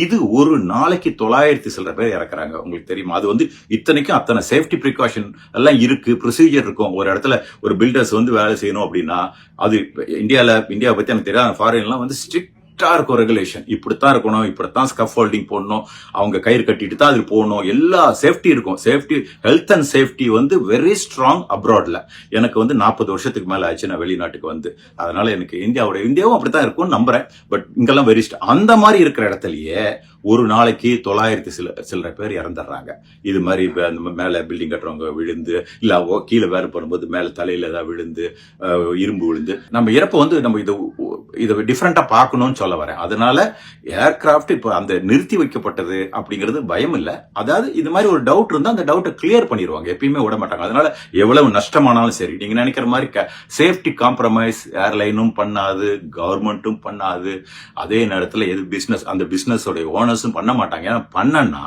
இது ஒரு நாளைக்கு தொள்ளாயிரத்தி சில பேர் இறக்குறாங்க. உங்களுக்கு தெரியுமா? அது வந்து இத்தனைக்கும் அத்தனை சேஃப்டி ப்ரிகாஷன் எல்லாம் இருக்குது ப்ரொசீஜர் இருக்கும். ஒரு இடத்துல ஒரு பில்டர்ஸ் வந்து வேலை செய்யணும் அப்படின்னா அது இந்தியாவில் இந்தியாவை பற்றி எனக்கு தெரியாது. ஃபாரின்லாம் வந்து ஸ்ட்ரிக்ட் இருக்கும் ரெகுலேஷன் இப்படித்தான் இருக்கணும் இப்படித்தான் ஸ்கஃப் ஹோல்டிங் போடணும் அவங்க கயிறு கட்டிட்டு தான் அது போகணும். எல்லா சேஃப்டி இருக்கும். சேஃப்டி ஹெல்த் அண்ட் சேஃப்டி வந்து வெரி ஸ்ட்ராங் அப்ராடில் எனக்கு வந்து நாற்பது வருஷத்துக்கு மேலே ஆச்சு நான் வெளிநாட்டுக்கு வந்து. அதனால எனக்கு இந்தியாவோட இந்தியாவும் அப்படித்தான் இருக்கும்னு நம்புறேன். பட் இங்கெல்லாம் வெரி அந்த மாதிரி இருக்கிற இடத்துலயே ஒரு நாளைக்கு தொள்ளாயிரத்தி சில சில்லற பேர் இறந்துடுறாங்க. இது மாதிரி அந்த மேலே பில்டிங் கட்டுறவங்க விழுந்து இல்லை கீழே வேறு போடும்போது மேலே தலையில் ஏதாவது விழுந்து இரும்பு விழுந்து. நம்ம இறப்பை வந்து நம்ம இது இதை டிஃப்ரெண்ட்டாக பார்க்கணும்னு சொல்ல வரேன். அதனால ஏர்கிராஃப்ட் இப்போ அந்த நிறுத்தி வைக்கப்பட்டது அப்படிங்கிறது பயம் இல்லை. அதாவது இது மாதிரி ஒரு டவுட் இருந்தால் அந்த டவுட்டை கிளியர் பண்ணிடுவாங்க எப்பயுமே விட மாட்டாங்க. அதனால எவ்வளவு நஷ்டமானாலும் சரி நீங்கள் நினைக்கிற மாதிரி சேஃப்டி காம்ப்ரமைஸ் ஏர்லைனும் பண்ணாது கவர்மெண்ட்டும் பண்ணாது. அதே நேரத்தில் எது பிஸ்னஸ் அந்த பிசினஸோட ஓனர்ஸும் பண்ண மாட்டாங்க. ஏன்னா பண்ணனா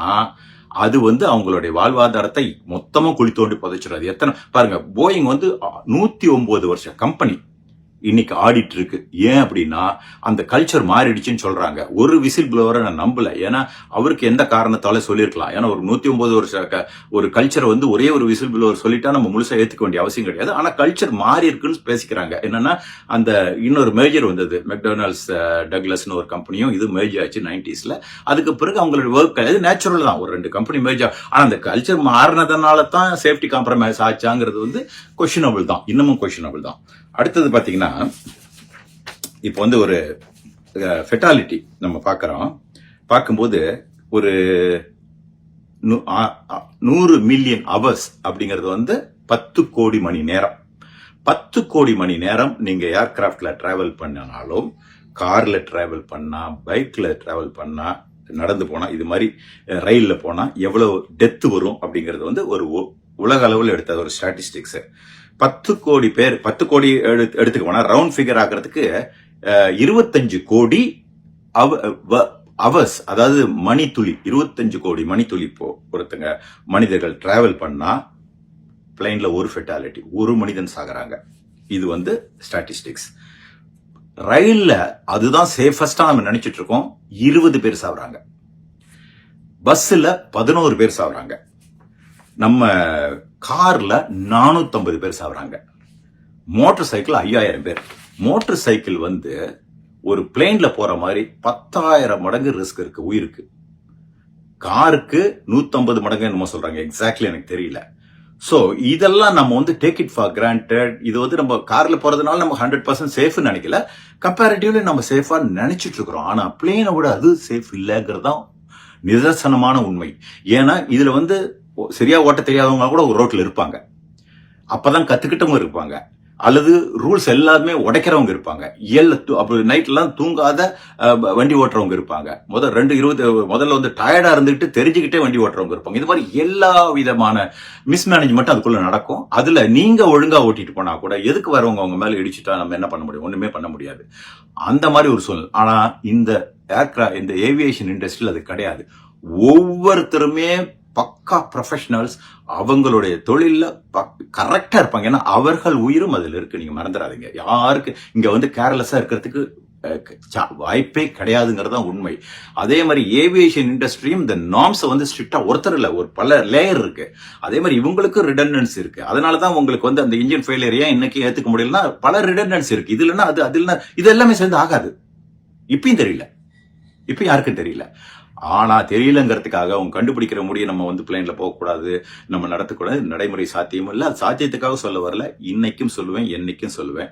அது வந்து அவங்களுடைய வாழ்வாதாரத்தை மொத்தமாக குழி தோண்டி புதைச்சிடும் அது எத்தனை பாருங்க போயிங் வந்து நூத்தி ஒம்பது வருஷம் கம்பெனி இன்னைக்கு ஆடிட்டு இருக்கு. ஏன் அப்படின்னா அந்த கல்ச்சர் மாறிடுச்சுன்னு சொல்றாங்க. ஒரு விசில் பிளவரை நான் நம்பல. ஏன்னா அவருக்கு எந்த காரணத்தால சொல்லியிருக்கலாம். ஏன்னா ஒரு நூத்தி ஒன்பது வருஷ க- ஒரு கல்ச்சரை வந்து ஒரே ஒரு விசில் பிளவர் சொல்லிட்டா நம்ம முழுசா ஏத்துக்க வேண்டிய அவசியம் கிடையாது. ஆனா கல்ச்சர் மாறி இருக்குன்னு பேசிக்கிறாங்க. என்னன்னா அந்த இன்னொரு மேஜர் வந்தது. மெக்டொனால்ட்ஸ் டக்லஸ்னு ஒரு கம்பெனியும் இது மேஜ் ஆச்சு நைன்டிஸ்ல. அதுக்கு பிறகு அவங்களோட ஒர்க் அது நேச்சுரல் தான். ஒரு ரெண்டு கம்பெனி மேஜ் ஆனா அந்த கல்ச்சர் மாறினதுனால தான் சேஃப்டி காம்ப்ரமைஸ் ஆச்சாங்கிறது வந்து கொஷினபிள் தான். இன்னமும் கொஷினபிள் தான். அடுத்தது பார்த்தீங்கன்னா இப்போ வந்து ஒரு ஃபெட்டாலிட்டி நம்ம பார்க்குறோம் பார்க்கும்போது ஒரு நூ- நூறு மில்லியன் அவர்ஸ் அப்படிங்கிறது வந்து பத்து கோடி மணி நேரம். பத்து கோடி மணி நேரம் நீங்கள் ஏர்கிராஃப்டில் ட்ராவல் பண்ணனாலும் காரில் ட்ராவல் பண்ணால் பைக்கில் ட்ராவல் பண்ணால் நடந்து போனால் இது மாதிரி ரயிலில் போனால் எவ்வளோ டெத்து வரும் அப்படிங்கிறது வந்து ஒரு உ- உலக அளவில் எடுத்தது ஒரு ஸ்டாட்டிஸ்டிக்ஸு பத்து கோடி பேர் பத்து கோடி எடுத்து எடுத்துக்க போனா ரவுண்ட் ஃபிகர் ஆகிறதுக்கு இருபத்தஞ்சு கோடி அவர்ஸ் அதாவது மணித்துளி இருபத்தஞ்சு கோடி மணித்துளி இப்போ ஒருத்தங்க மனிதர்கள் டிராவல் பண்ணா பிளைன்ல ஒரு ஃபெட்டாலிட்டி ஒரு மனிதன் சாகுறாங்க. இது வந்து ஸ்டாட்டிஸ்டிக்ஸ் ரயில்ல அதுதான் சேஃபஸ்டா நம்ம நினைச்சிட்டு இருக்கோம். இருபது பேர் சாகுறாங்க. பஸ்ஸில் பதினோரு பேர் சாகுறாங்க. நம்ம காரில் நானூற்றம்பது பேர் சாப்பிட்றாங்க மோட்டர் சைக்கிள் ஐயாயிரம் பேர். மோட்டர் சைக்கிள் வந்து ஒரு பிளேன்ல போகிற மாதிரி பத்தாயிரம் மடங்கு ரிஸ்க் இருக்குது உயிருக்கு. காருக்கு 150 மடங்கு என்னமோ சொல்கிறாங்க எக்ஸாக்ட்லி எனக்கு தெரியல. ஸோ இதெல்லாம் நம்ம வந்து டேக் இட் ஃபார் கிராண்டட் இது வந்து நம்ம காரில் போகிறதுனால நம்ம ஹண்ட்ரட் பர்சன்ட் சேஃப்னு நினைக்கல. கம்பேரிட்டிவ்லி நம்ம சேஃபாக நினச்சிட்ருக்குறோம் இருக்கிறோம். ஆனா பிளேனை விட அது சேஃப் இல்லைங்கிறது தான் நிதர்சனமான உண்மை. ஏன்னா இதில் வந்து சரியா ஓட்ட தெரியாதவங்க கூட ஒரு ரோட்ல இருப்பாங்க. அப்பதான் கத்துக்கிட்டவங்க இருப்பாங்க. அல்லது ரூல்ஸ் எல்லாருமே உடைக்கிறவங்க இருப்பாங்க. இயல்ல அப்படி நைட்லாம் தூங்காத வண்டி ஓட்டுறவங்க இருப்பாங்க. முதல் ரெண்டு இருபது முதல்ல வந்து டயர்டா இருந்துகிட்டு தெரிஞ்சுக்கிட்டே வண்டி ஓட்டுறவங்க இருப்பாங்க. இது மாதிரி எல்லா விதமான மிஸ்மேனேஜ்மெண்ட் அதுக்குள்ள நடக்கும். அதுல நீங்க ஒழுங்கா ஓட்டிட்டு போனா கூட எதுக்கு வரவங்க அவங்க மேல இடிச்சுட்டா நம்ம என்ன பண்ண முடியும்? ஒண்ணுமே பண்ண முடியாது. அந்த மாதிரி ஒரு சூழ்நிலை. ஆனா இந்த ஏர்கிரா இந்த ஏவியேஷன் இண்டஸ்ட்ரியில் அது கிடையாது. ஒவ்வொருத்தருமே பக்கா ப்ரொஃபஷனல்ஸ் அவங்களுடைய தொழிலில் பக் கரெக்டாக இருப்பாங்க. ஏன்னா அவர்கள் உயிரும் அதில் இருக்கு. நீங்கள் மறந்துடாதீங்க. யாருக்கு இங்கே வந்து கேர்லெஸ்ஸாக இருக்கிறதுக்கு சா- வாய்ப்பே கிடையாதுங்கிறது தான் உண்மை. அதே மாதிரி ஏவியேஷன் இண்டஸ்ட்ரியும் இந்த நார்ம்ஸை வந்து ஸ்ட்ரிக்டாக ஒருத்தர் இல்லை ஒரு பல லேயர் இருக்கு. அதே மாதிரி இவங்களுக்கும் ரிடண்டன்ஸ் இருக்கு. அதனால தான் உங்களுக்கு வந்து அந்த இன்ஜின் ஃபெயிலியர் ஏன் இன்னைக்கு ஏற்றுக்க முடியலன்னா பல ரிடண்டன்ஸ் இருக்கு. இது இல்லைன்னா அது அது இல்லைன்னா இது எல்லாமே சேர்ந்து ஆகாது. இப்பயும் தெரியல. இப்போ யாருக்கும் தெரியல. ஆனால் தெரியலங்கிறதுக்காக அவங்க கண்டுபிடிக்கிற முடிய நம்ம வந்து பிளேனில் போகக்கூடாது நம்ம நடத்தக்கூடாது நடைமுறை சாத்தியமும் இல்லை. அது சாத்தியத்துக்காக சொல்ல வரல. இன்னைக்கும் சொல்லுவேன் என்னைக்கும் சொல்லுவேன்.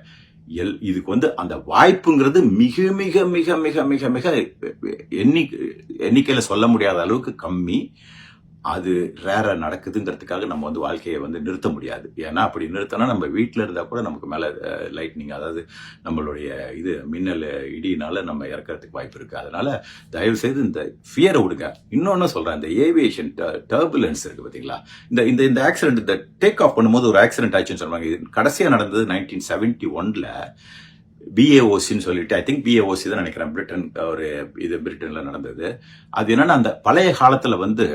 எல் இதுக்கு வந்து அந்த வாய்ப்புங்கிறது மிக மிக மிக மிக மிக மிக எண்ணி எண்ணிக்கையில் சொல்ல முடியாத அளவுக்கு கம்மி. அது ரேராக நடக்குதுங்கிறதுக்காக நம்ம வந்து வாழ்க்கையை வந்து நிறுத்த முடியாது. ஏன்னா அப்படி நிறுத்தினா நம்ம வீட்டில் இருந்தால் கூட நமக்கு மேலே லைட்னிங் அதாவது நம்மளுடைய இது மின்னல் இடியினால நம்ம இறக்கிறதுக்கு வாய்ப்பு இருக்குது அதனால தயவு செய்து இந்த ஃபியரை விடுங்க. இன்னொன்று சொல்கிறேன் இந்த ஏவியேஷன் டர்புலன்ஸ் இருக்குது பார்த்தீங்களா இந்த இந்த இந்த ஆக்சிடென்ட் இந்த டேக் ஆஃப் பண்ணும்போது ஒரு ஆக்சிடென்ட் ஆச்சுன்னு சொல்கிறாங்க இது கடைசியாக நடந்தது நைன்டீன் செவன்டி ஒன்ல பிஏஓசின்னு சொல்லிட்டு ஐ திங்க் பிஏஓசி தான் நினைக்கிறேன். பிரிட்டன் ஒரு இது பிரிட்டனில் நடந்தது. அது என்னன்னா அந்த பழைய காலத்தில் வந்து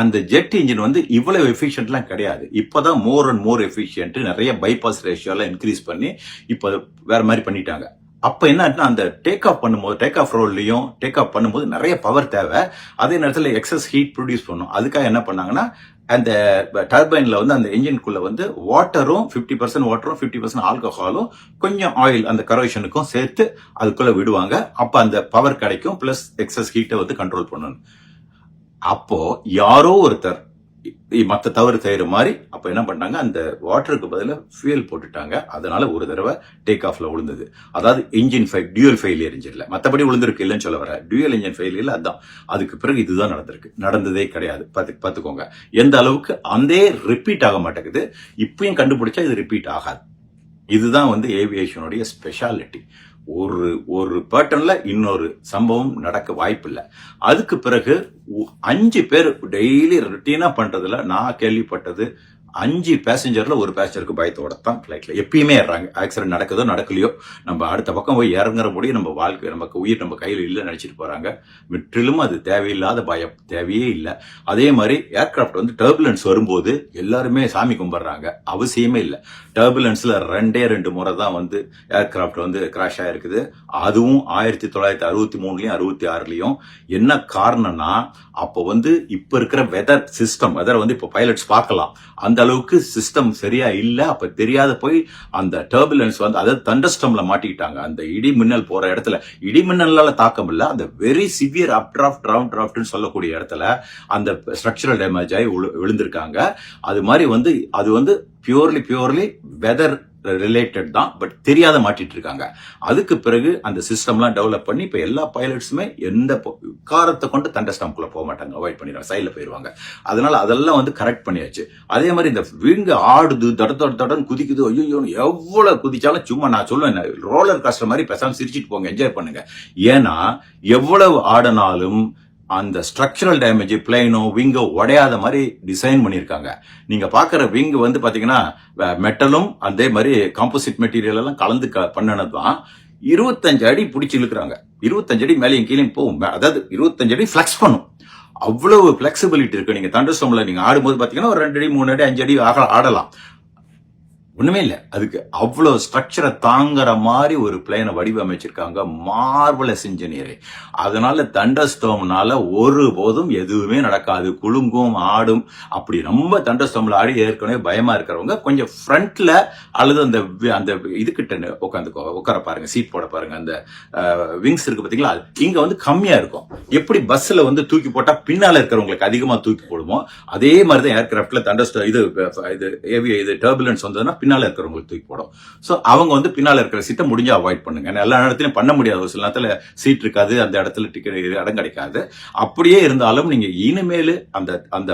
அந்த ஜெட் இன்ஜின் வந்து இவ்வளவு எஃபிஷியன்ட்லாம் கிடையாது. இப்போ தான் மோர் அண்ட் மோர் எஃபிஷியன்ட் நிறைய பைபாஸ் ரேஷியோலாம் இன்க்ரீஸ் பண்ணி இப்போ வேற மாதிரி பண்ணிட்டாங்க. அப்போ என்ன அந்த டேக் ஆஃப் பண்ணும்போது டேக் ஆஃப் ரோல்லையும் டேக் ஆஃப் பண்ணும்போது நிறைய பவர் தேவை. அதே நேரத்தில் எக்ஸஸ் ஹீட் ப்ரொடியூஸ் பண்ணும். அதுக்காக என்ன பண்ணாங்கன்னா அந்த டர்பைனில் வந்து அந்த இன்ஜின்குள்ளே வந்து வாட்டரும் 50% பர்சன்ட் வாட்டரும் ஃபிஃப்டி பர்சன்ட் ஆல்கஹாலும் கொஞ்சம் ஆயில் அந்த கரோஷனுக்கும் சேர்த்து அதுக்குள்ளே விடுவாங்க. அப்போ அந்த பவர் கிடைக்கும் ப்ளஸ் எக்ஸஸ் ஹீட்டை வந்து கண்ட்ரோல் பண்ணணும். அப்போ யாரோ ஒருத்தர் மற்ற மத்த தவறு செய்யற மாதிரி அப்ப என்ன பண்ணாங்க அந்த வாட்டருக்கு பதிலா ஃபியூல் போட்டுட்டாங்க. அதனால ஒரு தடவை டேக் ஆஃப்ல விழுந்தது அதாவது இன்ஜின் ஃபை டியூல் ஃபெயிலியர் இன்ஜின்ல மத்தபடி விழுந்திருக்கு இல்லைன்னு சொல்ல வர டியூல் இன்ஜின் ஃபெயிலியர் அதான். அதுக்கு பிறகு இதுதான் நடந்திருக்கு. நடந்ததே கிடையாது. பார்த்து பார்த்துக்கோங்க. எந்த அளவுக்கு அந்த ரிப்பீட் ஆக மாட்டேங்குது. இப்பயும் கண்டுபிடிச்சா இது ரிப்பீட் ஆகாது. இதுதான் வந்து ஏவியேஷனுடைய ஸ்பெஷாலிட்டி ஒரு ஒரு பேட்டர்ன்ல இன்னொரு சம்பவம் நடக்க வாய்ப்பில்லை. அதுக்கு பிறகு அஞ்சு பேர் டெய்லி ருட்டீனா பண்றதுல நான் கேள்விப்பட்டது அஞ்சு பேசஞ்சரில் ஒரு பேசஞ்சருக்கு பயத்தோட தான் ஃப்ளைட்டில் எப்பயுமே ஏறாங்க ஆக்சிடென்ட் நடக்குதோ நடக்கலையோ நம்ம அடுத்த பக்கம் போய் இறங்குற முடியும் நம்ம வாழ்க்கை நமக்கு உயிர் நம்ம கையில் இல்லை நினச்சிட்டு போகிறாங்க முற்றிலும் அது தேவையில்லாத பயம். தேவையே இல்லை. அதே மாதிரி ஏர்க்ராஃப்ட் வந்து டர்புலன்ஸ் வரும்போது எல்லாருமே சாமி கும்பிட்றாங்க. அவசியமே இல்லை. டர்புலன்ஸில் ரெண்டே ரெண்டு முறை தான் வந்து ஏர்க்ராஃப்ட் வந்து கிராஷ் ஆகிருக்குது அதுவும் ஆயிரத்தி தொள்ளாயிரத்தி அறுபத்தி மூணுலேயும் அறுபத்தி ஆறுலேயும். என்ன காரணம்னா அப்போ வந்து இப்போ இருக்கிற வெதர் சிஸ்டம் வெதர் வந்து இப்போ பைலட்ஸ் பார்க்கலாம். அந்த அளவுக்கு சிஸ்டம் சரியா இல்லை அப்ப தெரியாத போய் அந்த டர்புலன்ஸ் வந்து அதாவது தண்டஸ்டம்ல மாட்டிக்கிட்டாங்க. அந்த இடி மின்னல் போற இடத்துல. இடி மின்னலால தாக்கம் இல்லை அந்த very severe updraft round டிராஃப்ட்னு சொல்லக்கூடிய இடத்துல அந்த ஸ்ட்ரக்சரல் டேமேஜ் ஆகி விழு- விழுந்திருக்காங்க. அது மாதிரி வந்து அது வந்து பியூர்லி பியூர்லி வெதர் ரிலேட்டட் தான் பட் தெரியாத மாட்டிட்டு இருக்காங்க. அதுக்கு பிறகு அந்த சிஸ்டம்லாம் டெவலப் பண்ணி இப்போ எல்லா பைலட்ஸுமே எந்த காரத்தை கொண்டு தண்டை ஸ்டம்ப்குள்ள போக மாட்டாங்க. அவாய்ட் பண்ணிடுவாங்க சைடில் போயிடுவாங்க அதனால அதெல்லாம் வந்து கரெக்ட் பண்ணியாச்சு. அதே மாதிரி இந்த விங்க ஆடுது தட தட தடன்னு குதிக்குது ஐயோ எவ்வளோ குதிச்சாலும் சும்மா நான் சொல்லுவேன் ரோலர் காஸ்டர் மாதிரி பேசாமல் சிரிச்சிட்டு போங்க என்ஜாய் பண்ணுங்க. ஏன்னா எவ்வளவு ஆடினாலும் அந்த ஸ்ட்ரக்சரல் டேமேஜ் பிளைனோ விங்கோ உடையாத மாதிரி டிசைன் பண்ணியிருக்காங்க. நீங்கள் பார்க்குற விங் வந்து பார்த்தீங்கன்னா மெட்டலும் அதே மாதிரி காம்போசிட் மெட்டீரியல் எல்லாம் கலந்து க- பண்ணினது தான் இருபத்தஞ்சு அடி பிடிச்சி இழுக்கிறாங்க. இருபத்தஞ்சு அடி மேலேயும் கீழே போகும். மே- அதாவது இருபத்தஞ்சு அடி ஃபிளெக்ஸ் பண்ணும். அவ்வளவு ஃப்ளெக்சிபிலிட்டி இருக்கு. நீங்க தண்டர்ஸ்டோம்ல நீங்க ஆடும்போது பாத்தீங்கன்னா ஒரு ரெண்டு அடி மூணு அடி அஞ்சு அடி ஆக- ஆடலாம். ஒண்ணுமே இல்லை. அதுக்கு அவ்வளோ ஸ்ட்ரக்சரை தாங்குற மாதிரி ஒரு பிளேனை வடிவமைச்சிருக்காங்க மார்வலஸ் இன்ஜினியரிங் அதனால தண்டஸ்டோம்னால ஒருபோதும் எதுவுமே நடக்காது. குலுங்கும் ஆடும். அப்படி ரொம்ப தண்டஸ்டோம்ல ஆடி ஏற்கனவே பயமா இருக்கிறவங்க கொஞ்சம் ஃப்ரண்ட்ல அல்லது அந்த அந்த இதுக்கிட்ட உட்காந்து உட்கார பாருங்க சீட் போட பாருங்க. அந்த விங்ஸ் இருக்கு பார்த்தீங்களா இங்க வந்து கம்மியா இருக்கும். எப்படி பஸ்ல வந்து தூக்கி போட்டா பின்னால இருக்கிறவங்களுக்கு அதிகமா தூக்கி போடுமோ அதே மாதிரி தான் ஏர்கிராஃப்ட்ல தண்டஸ்டோ இது இது ஏவி இது டர்புலன்ஸ் வந்ததுன்னா பின்னால் இருக்கிறவங்களுக்கு தூக்கி போடும். ஸோ அவங்க வந்து பின்னால் இருக்கிற சீட்டை முடிஞ்சால் அவாய்ட் பண்ணுங்க. எல்லா இடத்துலையும் பண்ண முடியாது. ஒரு சில நேரத்தில் சீட் இருக்காது அந்த இடத்துல டிக்கெட் இடம் கிடைக்காது. அப்படியே இருந்தாலும் நீங்கள் இனிமேல் அந்த அந்த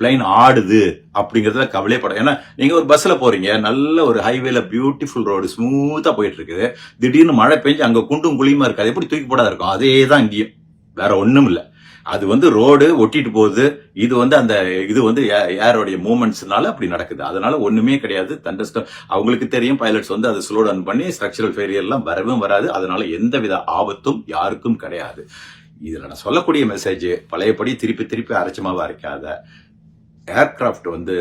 பிளைன் ஆடுது அப்படிங்கிறத கவலைப்பட ஏன்னா நீங்கள் ஒரு பஸ்ஸில் போகிறீங்க நல்ல ஒரு ஹைவேல பியூட்டிஃபுல் ரோடு ஸ்மூத்தாக போயிட்டு இருக்குது. திடீர்னு மழை பெஞ்சு அங்கே குண்டும் குழியுமா இருக்காது. எப்படி தூக்கி போடாத இருக்கும். அதே தான் இங்கேயும். வேற ஒன்றும் இல்லை அது வந்து ரோடு ஒட்டிட்டு போகுது. இது வந்து அந்த இது வந்து ஏரோடைய மூமெண்ட்ஸ்னால அப்படி நடக்குது. அதனால ஒண்ணுமே கிடையாது. தண்டஸ்டம் அவங்களுக்கு தெரியும் பைலட்ஸ் வந்து அதை ஸ்லோ டவுன் பண்ணி ஸ்ட்ரக்சரல் ஃபெயிலியர் எல்லாம் வரவும் வராது. அதனால எந்தவித ஆபத்தும் யாருக்கும் கிடையாது. இதுல நான் சொல்லக்கூடிய மெசேஜ் பழையபடி திருப்பி திருப்பி அரைச்சமாவா இருக்காத ஏர்கிராஃப்ட் வந்து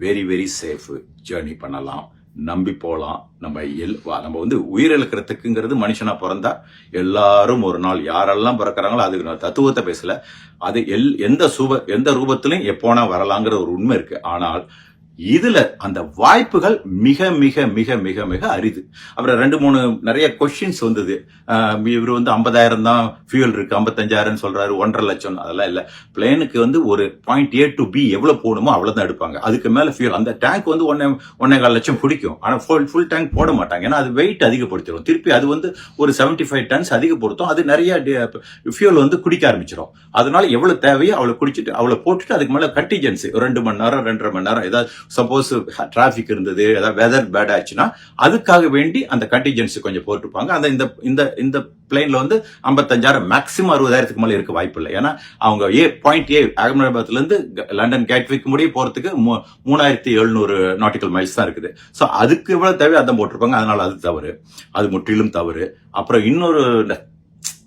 வெரி வெரி சேஃப் ஜேர்னி பண்ணலாம். நம்பி போகலாம் நம்ம எல் வா- நம்ம வந்து உயிரிழக்கிறதுக்குங்கிறது மனுஷனா பிறந்தா எல்லாரும் ஒரு நாள் யாரெல்லாம் பிறக்கிறாங்களோ அதுக்கு நான் தத்துவத்தை பேசல. அது எல் எந்த சுப எந்த ரூபத்திலையும் எப்போனா வரலாங்கிற ஒரு உண்மை இருக்கு. ஆனால் இதுல அந்த வாய்ப்புகள் மிக மிக மிக மிக மிக அரிது. அப்புறம் ரெண்டு மூணு நிறைய கொஸ்டின்ஸ் வந்தது. இவர் வந்து ஐம்பதாயிரம் தான் ஃபியூல் இருக்கு ஐம்பத்தஞ்சாயிரம் சொல்றாரு ஒன்றரை லட்சம் அதெல்லாம் இல்ல. பிளேனுக்கு வந்து ஒரு பாயிண்ட் ஏ டு பி எவ்வளவு போகணுமோ அவ்வளவுதான் எடுப்பாங்க. அதுக்கு மேல ஃபியூல் அந்த டேங்க் வந்து ஒன்னே ஒன்னே கால் லட்சம் பிடிக்கும். ஆனா ஃபுல் ஃபுல் டேங்க் போட மாட்டாங்க. ஏன்னா அது வெயிட் அதிகப்படுத்திடும். திருப்பி அது வந்து ஒரு 75 ஃபைவ் டன்ஸ் அதிகப்படுத்தும். அது நிறைய ஃபியூல் வந்து குடிக்க ஆரம்பிச்சிடும் அதனால எவ்வளவு தேவையோ அவளை குடிச்சிட்டு அவளை போட்டுட்டு அதுக்கு மேல கண்டிஜென்சி ரெண்டு மணி நேரம் ரெண்டரை மணி நேரம். ஏதாவது சப்போஸ் டிராஃபிக் இருந்தது ஏதாவது வெதர் பேட் ஆச்சுன்னா அதுக்காக வேண்டி அந்த கண்டிஜென்சி கொஞ்சம் போட்டுப்பாங்க அந்த இந்த இந்த இந்த பிளேன்ல வந்து ஐம்பத்தஞ்சாயிரம் மேக்ஸிமம் அறுபதாயிரத்துக்கு மேலே இருக்க வாய்ப்பு இல்லை. ஏன்னா அவங்க ஏ பாயிண்ட் ஏ அகமதாபாத்ல இருந்து லண்டன் கேட்விக் முடிய போறதுக்கு மூ- மூணாயிரத்தி எழுநூறு நாட்டிக்கல் மைல்ஸ் தான் இருக்குது. ஸோ அதுக்கு எவ்வளவு தேவை அதான் போட்டிருப்பாங்க. அதனால அது தவறு. அது முற்றிலும் தவறு. அப்புறம் இன்னொரு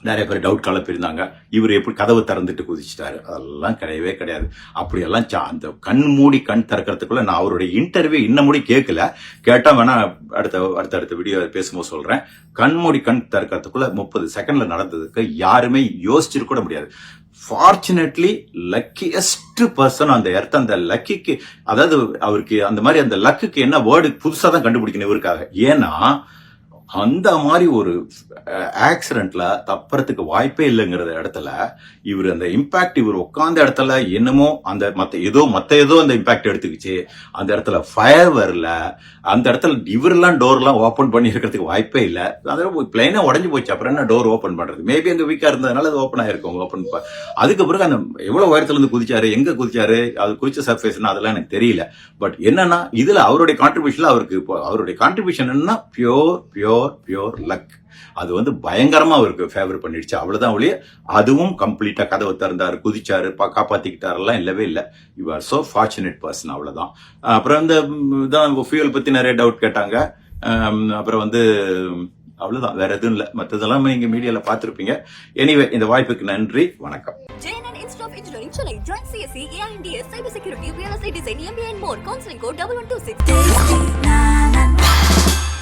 நிறைய பேர் டவுட் கலப்பிருந்தாங்க இவர் எப்படி கதவு திறந்துட்டு குதிச்சிட்டாரு. அதெல்லாம் கிடையவே கிடையாது. அப்படியெல்லாம் சா- அந்த கண் மூடி கண் திறக்கிறதுக்குள்ள நான் அவருடைய இன்டர்வியூ இன்னும் கேட்கல. கேட்டால் வேணா அடுத்த அடுத்த அடுத்த வீடியோ பேசும்போது சொல்கிறேன் கண் மூடி கண் திறக்கிறதுக்குள்ள முப்பது செகண்டில் நடந்ததுக்கு யாருமே யோசிச்சிருக்க கூட முடியாது. ஃபார்ச்சுனேட்லி லக்கியஸ்ட் பர்சன் அந்த இடத்த அந்த லக்கிக்கு அதாவது அவருக்கு அந்த மாதிரி அந்த லக்குக்கு என்ன வேர்டு புதுசாக தான் கண்டுபிடிக்கணும் இவருக்காக. ஏன்னா அந்த மாதிரி ஒரு ஆக்சிடென்ட்ல தப்புறதுக்கு வாய்ப்பே இல்லைங்கிற இடத்துல இவர் அந்த இம்பாக்ட் இவர் உட்காந்த இடத்துல என்னமோ அந்த மத்த ஏதோ மத்த ஏதோ அந்த இம்பாக்ட் எடுத்துக்கிச்சு. அந்த இடத்துல ஃபயர் வரல. அந்த இடத்துல இவரெல்லாம் டோர்லாம் ஓப்பன் பண்ணி இருக்கிறதுக்கு வாய்ப்பே இல்லை. அதில் பிளைனா உடஞ்சி போச்சு. அப்புறம் என்ன டோர் ஓப்பன் பண்றது? மேபி அங்க வீக்கா இருந்ததுனால அது ஓப்பன் ஆயிருக்கும். ஓப்பன் அதுக்கு பிறகு அந்த எவ்வளவு உயரத்துல இருந்து குதிச்சாரு? எங்க குதிச்சாரு? அது குதிச்ச சர்ஃபேஸ்னா அதெல்லாம் எனக்கு தெரியல. பட் என்னன்னா இதுல அவருடைய கான்ட்ரிபியூஷனில் அவருக்கு அவருடைய கான்ட்ரிபியூஷன் என்னன்னா பியோர் பியோர் பியோர் லக் அது வந்து பயங்கரமா அவருக்கு ஃபேவர் பண்ணிடுச்சு. அவ்வளவுதான் ஒழிய அதுவும் கம்ப்ளீட்டா கதவை திறந்தாரு குதிச்சாரு பா- காப்பாத்திக்கிட்டாரெல்லாம் இல்லவே இல்லை. You are so fortunate person அவ்வளவுதான். அப்புறம் இந்த இதான் ஃபியூல் பத்தி நிறைய டவுட் கேட்டாங்க. அப்புறம் வந்து அவ்வளவுதான். வேற எதுவும் இல்லை. மற்றதெல்லாம் நீங்க மீடியால பார்த்திருப்பீங்க. எனிவே இந்த வாய்ப்புக்கு நன்றி. வணக்கம். Chennai. Join CSE, AINDS, Cybersecurity, Real Estate Design, MBA and more. Counseling code 1126.